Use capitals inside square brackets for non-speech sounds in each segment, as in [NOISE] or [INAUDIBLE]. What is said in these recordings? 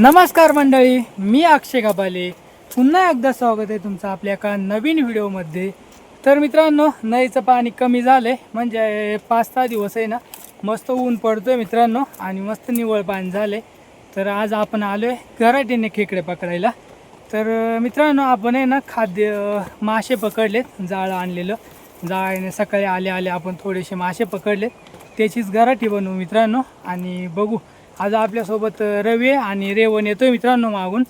नमस्कार मंडळी मी अक्षय गाबाले. पुन्हा एकदा स्वागत आहे तुमचं आपल्या एका नवीन व्हिडिओमध्ये. तर मित्रांनो नदीचं पाणी कमी झालं आहे म्हणजे पाच सहा दिवस आहे ना मस्त ऊन पडतोय मित्रांनो आणि मस्त निवळ पाणी झालं आहे तर आज आपण आलो आहे घराटीने खेकडे पकडायला. तर मित्रांनो आपण आहे ना खाद्य मासे पकडलेत जाळं आणलेलं. जाळ्याने सकाळी आले आले आपण थोडेसे मासे पकडलेत. त्याचीच घराठी बनवू मित्रांनो आणि बघू आज आपल्यासोबत रवी आहे आणि रेवण आहे मित्रांनो मागून.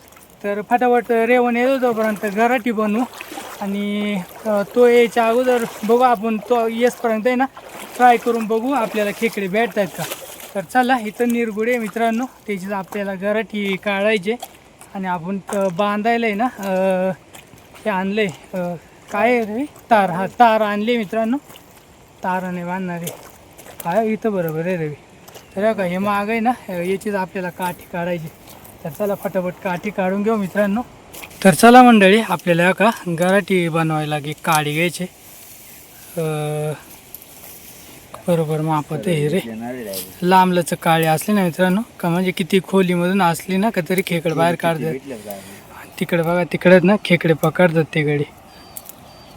तर फटाफट रेवण येतो तोपर्यंत घराटी बनवू आणि तो यायच्या अगोदर बघू आपण तो येसपर्यंत आहे ना ट्राय करून बघू आपल्याला खेकडे भेटत आहेत का. तर चला इथं निरगुडे मित्रांनो. त्याचीच आपल्याला गराठी काढायचे. आणि आपण बांधायला आहे ना हे आणलं आहे काय रे? तार. हा तार आणले मित्रांनो. ताराने बांधणारे काय इथं बरोबर आहे रवी? तर हे का हे माग आहे ना याचीच आपल्याला काठी काढायची. तर चला फटाफट काठी काढून घेऊ मित्रांनो. तर चला मंडळी आपल्याला हे का गराटी बनवायला एक काडी घ्यायची. बरोबर मापत आहे रे. लांबलच काळी असली ना मित्रांनो का म्हणजे किती खोलीमधून असली ना का तरी खेकड बाहेर काढतात. तिकडे बघा तिकडेच ना खेकडे पकडतात ते गडी.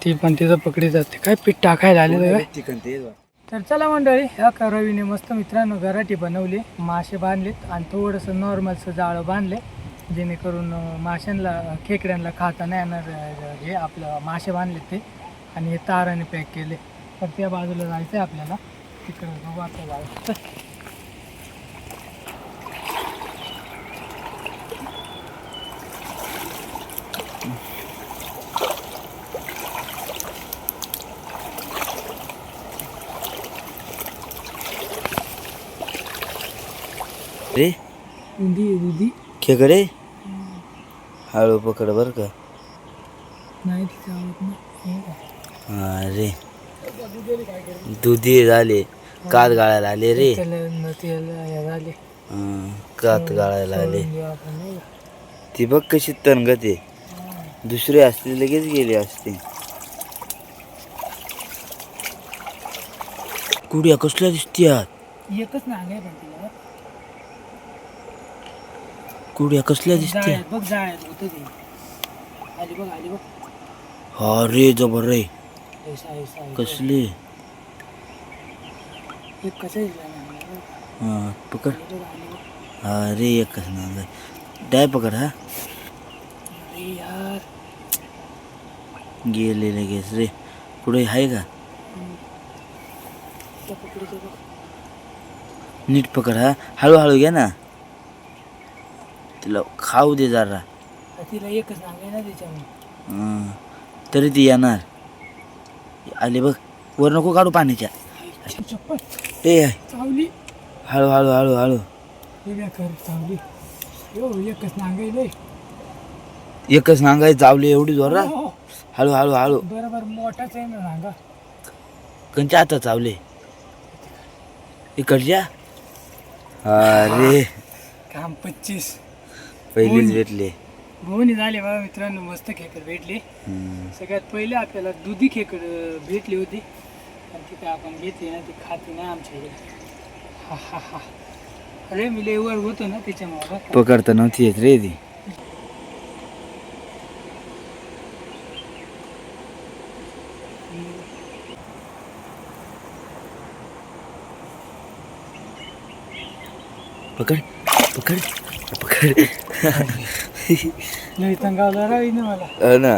ती पण तिथं पकडी जाते. काय पीठ टाकायला आले काय तर चला मंडळी ह्या का रवीने मस्त मित्रांनो घराटी बनवली मासे बांधलेत आणि थोडंसं नॉर्मलचं जाळं बांधले जेणेकरून माशांना खेकड्यांना खाता नाही येणार हे आपलं मासे बांधलेत ते. आणि हे ताराने पॅक केले. तर त्या बाजूला जायचं आहे आपल्याला. तिकडं बघू आता जायचं रे दुधी दुधी खेकडे? हळू पकड बर का. नाही तिथे आवडत नाही. हे का? अरे. दुधी झाले कात गाळायला आले रे. त्याला न त्याला हे झाले हं, कात गाळायला आले. सोडून देऊ आपण नाही का? ती बघ कशी तणगत आहे. दुसरी असते लगेच गेली असते. कुड्या कसल्या दिसत्यात? एकच नांग आहे पण तिला. कुड्या कसल्या दिसत्या? जाळ्यात बघ जाळ्यात होतं ते. आली बघ आली बघ. हा रे जबर रे. ऐसा ऐसा ऐसा. कसली? एक कसं आहे जाळं आणलं बघ. हा पकड. आली बघ, आली बघ. हा रे एकच ना डाय पकड हा. अरे यार. गेले लगेच रे. पुढे आहे का? त्या पकडीचं बघ. नीट पकड हा. हळूहळू घ्या ना. तिला खाऊ दे जरा. तिला एकच नांग आहे ना त्याच्यामुळे हं. तरी ती येणार. आले बघ. वर नको काढू पाण्याच्या. चप्पल ए चावली. हळू हळू हळू हळू हे चावली. हो एकच नांग आहे लय. एकच सांगाय चावली एवढी जोरा हो, हळू हळू हळू. बरोबर मोठाच आहे ना नांगा कंच्या आता चावले. इकडच्या. अरे. काम पच्चीस. पहिलीच भेटले. भोवनी झाले बाबा मित्रांनो मस्त खेकड भेटले. सगळ्यात पहिले आपल्याला दुधी खेकड भेटली होती. आणि ती काय आपण घेतली ना ती खाती नाही आमच्या इकडे. हा हा हा. अरे मी लय वर होतो ना त्याच्यामुळे पकडता नव्हती येत रे ती. पकड. पकड पकड. लई तंगावला राही ना मला. हो ना.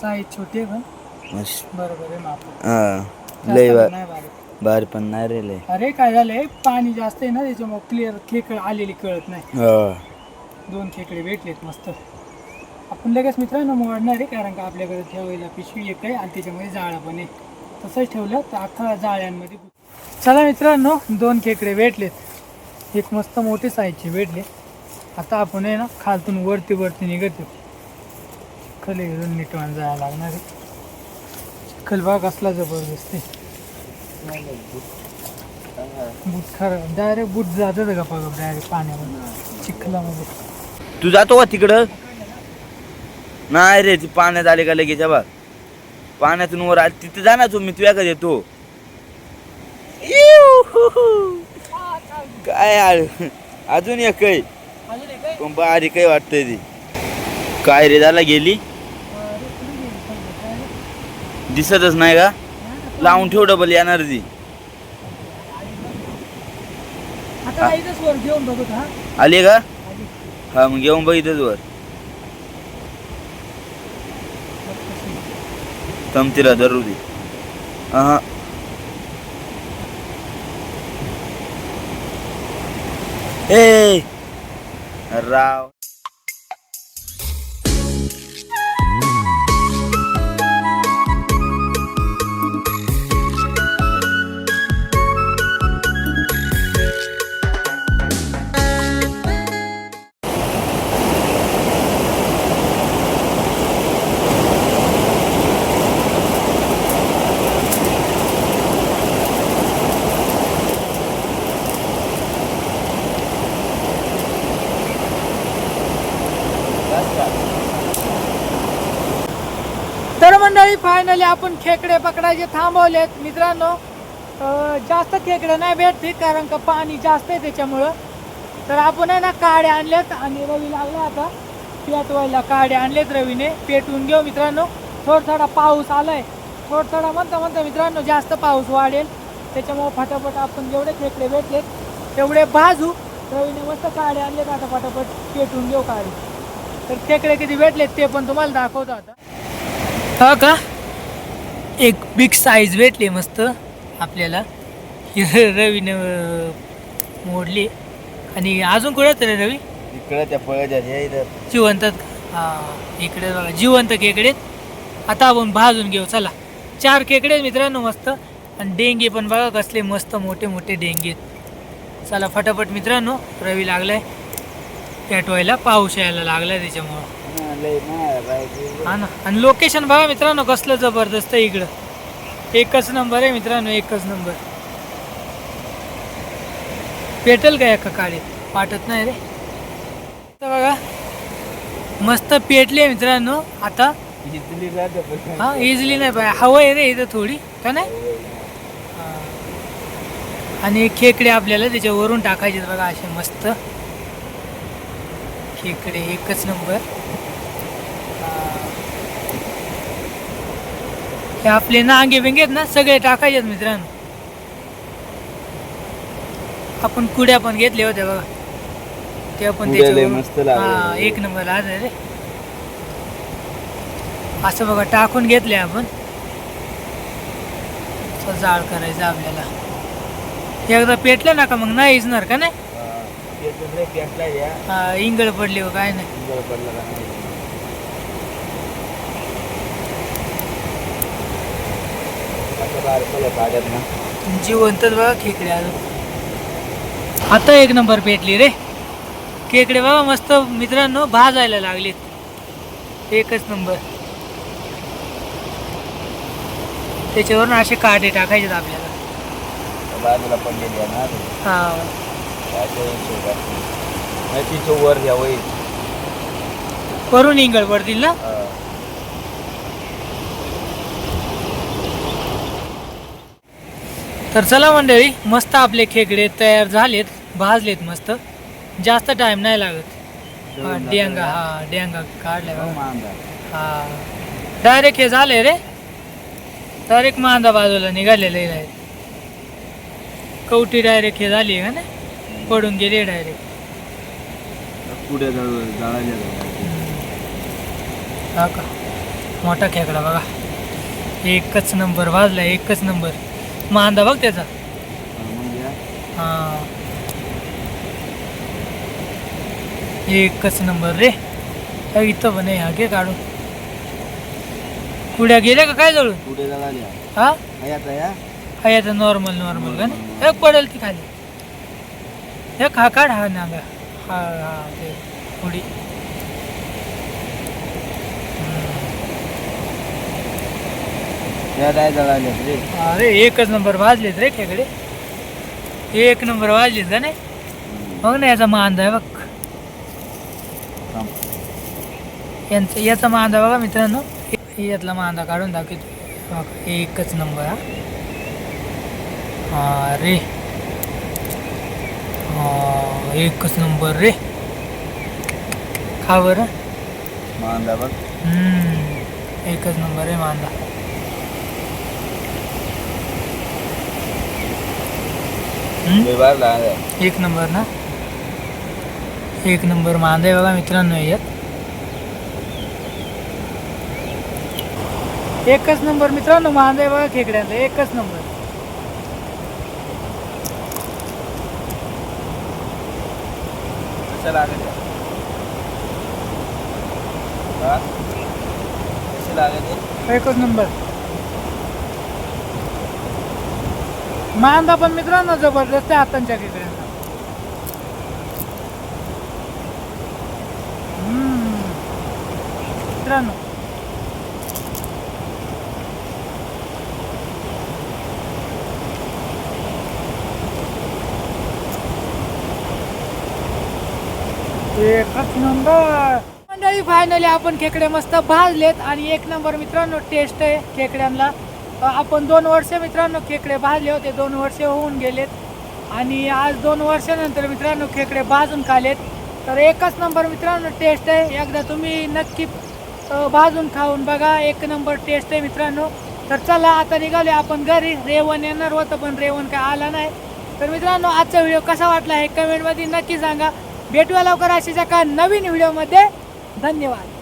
साईज छोटी आहे पण. मस्त. बरोबर आहे माप हा. लय बा- नाही बारीक. बाहेर पण नाही रे लय. अरे काय झालंय पाणी जास्त आहे ना त्याच्यामुळे क्लिअर खेकड आलेली कळत नाही. हो. दोन खेकडे भेटलेत मस्त. आपण लगेच मित्रांनो मोडणार आहे कारण का आपल्याकडे ठेवायला पिशवी एक आहे आणि त्याच्यामध्ये जाळं पण आहे. तसंच ठेवलं तर अख्खा जाळ्यांमध्ये चला मित्रांनो दोन खेकडे भेटलेत. एक मस्त मोठी साईजची भेटले. आता आपण आहे ना खालतून वरती वरती निघतो खाली घेऊन निटवान जायला लागणार आहे. चिखल भाग असला जबरदस्त आहे. बूट खरं डायरेक्ट बूट जातात का पग डायरेक्ट पाण्यामध्ये. चिखलामध्ये. तू जातो का तिकडं? नाही रे ती पाण्यात आले का लगेच बाग पाण्यातून वर आली तिथे जाणार तू मी तुझ्या कधी येतो काय आळ अजून एक आहे अजून एक आहे? पण बारीक वाटतंय ती. काय रे झाला गेली? काय रे? दिसतच नाही का? लावून ठेव डबल येणार ती. आता इथंच वर घेऊन बघू हा आली का. हा मग घेऊन बघितच वर. तमतीला धरू दे. हा ए. राव. फायनली आपण खेकडे पकडायचे थांबवलेत. मित्रांनो जास्त खेकडे नाही भेटते कारण का पाणी जास्त आहे त्याच्यामुळं. तर आपण आहे ना काडे आणलेत आणि रवी लागला आता. पेटवायला काडे आणलेत रवीने. पेटवून घेऊ मित्रांनो. थोडा थोडा पाऊस आलाय. थोडा थोडा म्हणता म्हणता मित्रांनो जास्त पाऊस वाढेल. त्याच्यामुळं फटाफट आपण जेवढे खेकडे भेटलेत तेवढे भाजू. रवीने मस्त काडे आणलेत आता फटाफट पेटवून घेऊ काडे तर खेकडे किती भेटलेत ते पण तुम्हाला दाखवतो आता. हा का? एक बिग साईज भेटली मस्त आपल्याला. [LAUGHS] रवीने मोडली. आणि अजून कुठं रे रवी? इकडे त्या पळच्या हे इथं. जिवंत हा इकडे बघा जिवंत खेकडे आता आपण भाजून घेऊ चला. चार आहेत मित्रांनो मस्त. आणि डेंगे पण बघा कसले मस्त मोठे मोठे डेंगे चला फटाफट मित्रांनो रवी लागलाय. पेटवायला पाऊस यायला लागलाय त्याच्यामुळं. हा. हा ना. आणि लोकेशन बघा मित्रांनो कसलं जबरदस्त आहे इकडं. एकच नंबर आहे मित्रांनो एकच नंबर पेटल का एका काळी वाटत नाही रे. तर बघा मस्त पेटले मित्रांनो आता. हा इझिली नाही पाहिजे हवं आहे रे इथं थोडी का नाही? हा. आणि खेकडे आपल्याला त्याच्यावरून टाकायचे बघा असे मस्त. खेकडे एकच नंबर हे आपले नांगे बिंगे ना सगळे टाकायचे मित्रांनो. आपण कुड्या पण घेतल्या होत्या बघा. ते पण. हा एक नंबर आज रे. असं बघा टाकून घेतले आपण. जाळ करायचं आपल्याला. एकदा पेटलं ना का मग नाही इजणार का नाही? इंगळ पडली काय नाही इंगळ पडला का नाही? असं बाहेर पडलं पाण्यात ना. जिवंतच बघा खेकडे अजून. आता एक नंबर पेटली रे. खेकडे बघा मस्त मित्रांनो भाजायला लागलेत. एकच नंबर. त्याच्यावरून असे काटे टाकायचे आपल्याला. बाजूला पडलेली आहे ना ते. हा. वर घ्या वही वरून इंगळ पडतील ना? तर चला मंडळी मस्त आपले खेकडे तयार झालेत भाजलेत मस्त. जास्त टाइम नाही लागत. हा डेंगा हा डेंगा काढलाय बघा. हा डायरेक्ट हे. झाले रे. डायरेक्ट मांदा बाजूला निघालेले आहेत. कवटी डायरेक्ट हे झाली का ना पडून गेले डायरेक्ट पुढे हा का? मोठा खेकडा बघा. एकच नंबर वाजला एकच नंबर मांदा बघ त्याचा. हा. एकच नंबर रे. इथं पण हा घे काढून. कुड्या गेल्या का काय पुढे जाळाल्या हा? आता या आहे आता नॉर्मल नॉर्मल का ना एक पडेल ती खाली. एक हा काढ हा नांगा. हा हा ते पुडी काय रे अरे एकच नंबर वाजलेत रे खेकडे. एक नंबर वाजलेत का नाही? बघ ना याचा मांदा आहे बघ. थांब. यांचं याचा मांदा बघा मित्रांनो. यातला मांदा काढून दाखवतो. बघ, एकच नंबर हा. हा रे हा एकच नंबर रे. खा बरं. मांदा बघ. हम्म, एकच नंबर आहे मांदा. एक नंबर ना? एक नंबर मांदा बघा मित्रांनो यात। एकच नंबर मित्रांनो मांदा बघा खेकड्यांचा एकच नंबर. कसं लागत हा? कसं लागत एकच नंबर. मांदा पण मित्रांनो जबरदस्त आहे आतांच्या खेकड्यांचा. मित्रांनो. एकच नंबर मंडळी फायनली आपण खेकडे मस्त भाजलेत आणि एक नंबर मित्रांनो टेस्ट आहे खेकड्यांना आपण दोन वर्ष मित्रांनो खेकडे भाजले होते दोन वर्ष होऊन गेलेत. आणि आज दोन वर्षानंतर मित्रांनो खेकडे भाजून खालेत. तर एकच नंबर मित्रांनो टेस्ट आहे. एकदा तुम्ही नक्की भाजून खाऊन बघा. एक नंबर टेस्ट आहे मित्रांनो. तर चला आता निघाले आपण घरी. रेवण येणार होतं पण रेवण काय आला नाही. तर मित्रांनो आजचा व्हिडिओ कसा वाटला हे कमेंटमध्ये नक्की सांगा. भेटूया लवकर अशीच एका नवीन व्हिडिओमध्ये. धन्यवाद.